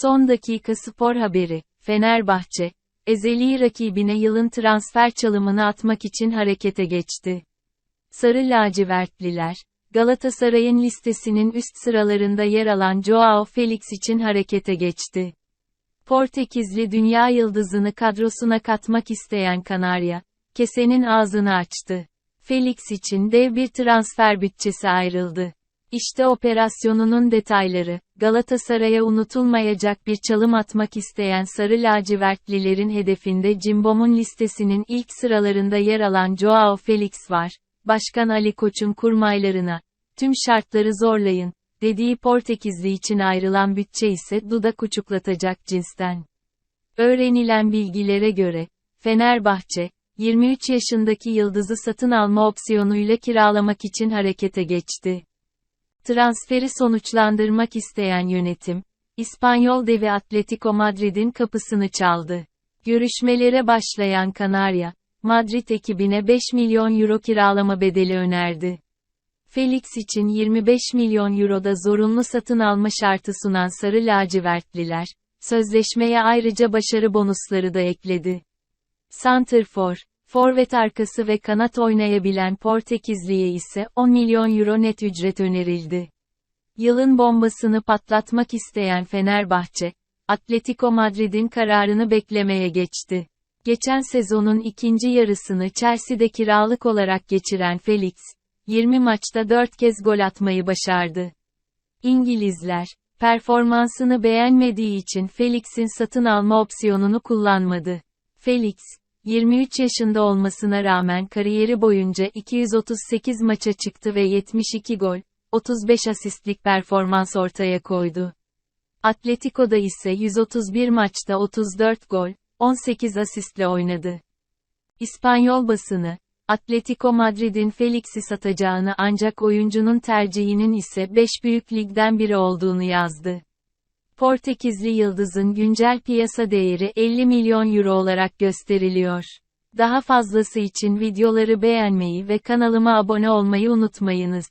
Son dakika spor haberi. Fenerbahçe, ezeli rakibine yılın transfer çalımını atmak için harekete geçti. Sarı lacivertliler, Galatasaray'ın listesinin üst sıralarında yer alan Joao Felix için harekete geçti. Portekizli dünya yıldızını kadrosuna katmak isteyen Kanarya, kesenin ağzını açtı. Felix için dev bir transfer bütçesi ayrıldı. İşte operasyonunun detayları. Galatasaray'a unutulmayacak bir çalım atmak isteyen sarı lacivertlilerin hedefinde Cimbom'un listesinin ilk sıralarında yer alan Joao Felix var. Başkan Ali Koç'un kurmaylarına, tüm şartları zorlayın, dediği Portekizli için ayrılan bütçe ise dudak uçuklatacak cinsten. Öğrenilen bilgilere göre, Fenerbahçe, 23 yaşındaki yıldızı satın alma opsiyonuyla kiralamak için harekete geçti. Transferi sonuçlandırmak isteyen yönetim, İspanyol devi Atletico Madrid'in kapısını çaldı. Görüşmelere başlayan Kanarya, Madrid ekibine 5 milyon euro kiralama bedeli önerdi. Felix için 25 milyon euroda zorunlu satın alma şartı sunan Sarı Lacivertliler, sözleşmeye ayrıca başarı bonusları da ekledi. Santrfor, forvet arkası ve kanat oynayabilen Portekizli'ye ise 10 milyon euro net ücret önerildi. Yılın bombasını patlatmak isteyen Fenerbahçe, Atletico Madrid'in kararını beklemeye geçti. Geçen sezonun ikinci yarısını Chelsea'de kiralık olarak geçiren Felix, 20 maçta 4 kez gol atmayı başardı. İngilizler, performansını beğenmediği için Felix'in satın alma opsiyonunu kullanmadı. Felix, 23 yaşında olmasına rağmen kariyeri boyunca 238 maça çıktı ve 72 gol, 35 asistlik performans ortaya koydu. Atletico'da ise 131 maçta 34 gol, 18 asistle oynadı. İspanyol basını, Atletico Madrid'in Felix'i satacağını ancak oyuncunun tercihinin ise 5 büyük ligden biri olduğunu yazdı. Portekizli yıldızın güncel piyasa değeri 50 milyon euro olarak gösteriliyor. Daha fazlası için videoları beğenmeyi ve kanalıma abone olmayı unutmayınız.